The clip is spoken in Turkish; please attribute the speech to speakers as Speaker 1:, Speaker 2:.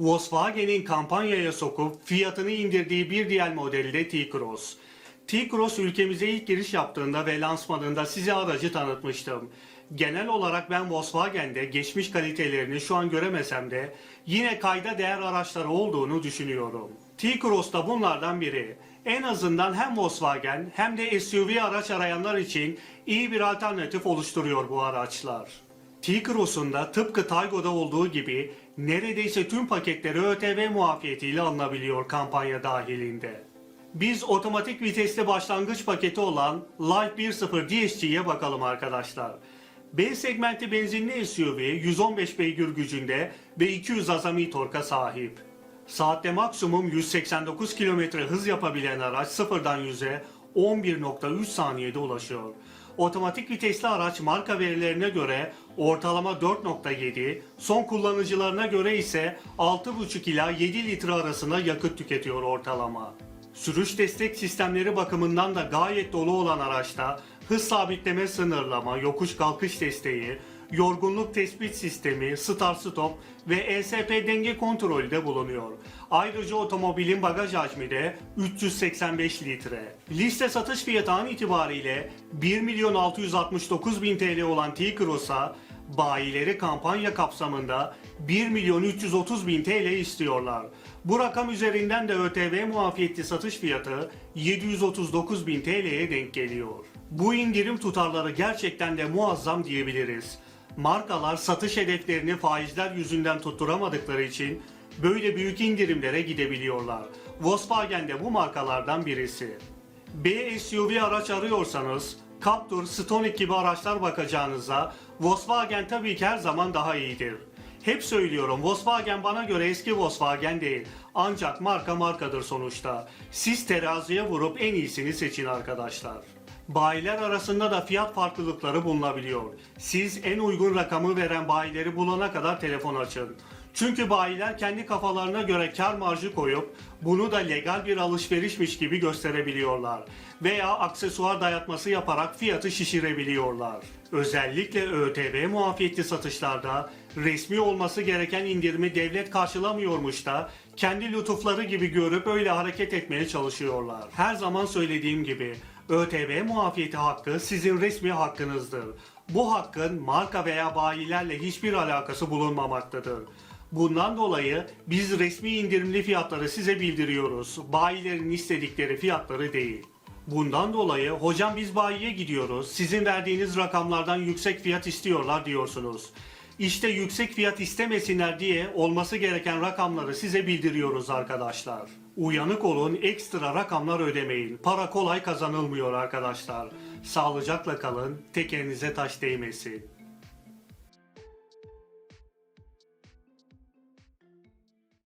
Speaker 1: Volkswagen'in kampanyaya sokup fiyatını indirdiği bir diğer modeli de T-Cross. T-Cross ülkemize ilk giriş yaptığında ve lansmanında size aracı tanıtmıştım. Genel olarak ben Volkswagen'de geçmiş kalitelerini şu an göremesem de yine kayda değer araçları olduğunu düşünüyorum. T-Cross da bunlardan biri. En azından hem Volkswagen hem de SUV araç arayanlar için iyi bir alternatif oluşturuyor bu araçlar. T-Cross'un da tıpkı Taygo'da olduğu gibi neredeyse tüm paketleri ÖTV muafiyetiyle alınabiliyor kampanya dahilinde. Biz otomatik vitesli başlangıç paketi olan Light 1.0 DSG'ye bakalım arkadaşlar. B segmenti benzinli SUV 115 beygir gücünde ve 200 azami torka sahip. Saatte maksimum 189 km hız yapabilen araç sıfırdan 100'e 11.3 saniyede ulaşıyor. Otomatik vitesli araç marka verilerine göre ortalama 4.7, son kullanıcılarına göre ise 6.5 ila 7 litre arasında yakıt tüketiyor ortalama. Sürüş destek sistemleri bakımından da gayet dolu olan araçta hız sabitleme sınırlama, yokuş kalkış desteği, yorgunluk tespit sistemi, start stop ve ESP denge kontrolü de bulunuyor. Ayrıca otomobilin bagaj hacmi de 385 litre. Liste satış fiyatı an itibariyle 1 milyon 669 bin TL olan T-Cross'a bayileri kampanya kapsamında 1 milyon 330 bin TL istiyorlar. Bu rakam üzerinden de ÖTV muafiyetli satış fiyatı 739 bin TL'ye denk geliyor. Bu indirim tutarları gerçekten de muazzam diyebiliriz. Markalar satış hedeflerini faizler yüzünden tutturamadıkları için böyle büyük indirimlere gidebiliyorlar. Volkswagen de bu markalardan birisi. B SUV araç arıyorsanız Captur, Stonic gibi araçlar bakacağınıza Volkswagen tabii ki her zaman daha iyidir. Hep söylüyorum Volkswagen bana göre eski Volkswagen değil. Ancak marka markadır sonuçta. Siz teraziye vurup en iyisini seçin arkadaşlar. Bayiler arasında da fiyat farklılıkları bulunabiliyor. Siz en uygun rakamı veren bayileri bulana kadar telefon açın. Çünkü bayiler kendi kafalarına göre kar marjı koyup bunu da legal bir alışverişmiş gibi gösterebiliyorlar. Veya aksesuar dayatması yaparak fiyatı şişirebiliyorlar. Özellikle ÖTV muafiyetli satışlarda resmi olması gereken indirimi devlet karşılamıyormuş da kendi lütufları gibi görüp öyle hareket etmeye çalışıyorlar. Her zaman söylediğim gibi ÖTV muafiyeti hakkı sizin resmi hakkınızdır. Bu hakkın marka veya bayilerle hiçbir alakası bulunmamaktadır. Bundan dolayı biz resmi indirimli fiyatları size bildiriyoruz. Bayilerin istedikleri fiyatları değil. Bundan dolayı hocam biz bayiye gidiyoruz. Sizin verdiğiniz rakamlardan yüksek fiyat istiyorlar diyorsunuz. İşte yüksek fiyat istemesinler diye olması gereken rakamları size bildiriyoruz arkadaşlar. Uyanık olun, ekstra rakamlar ödemeyin. Para kolay kazanılmıyor arkadaşlar. Sağlıcakla kalın, tekerinize taş değmesin.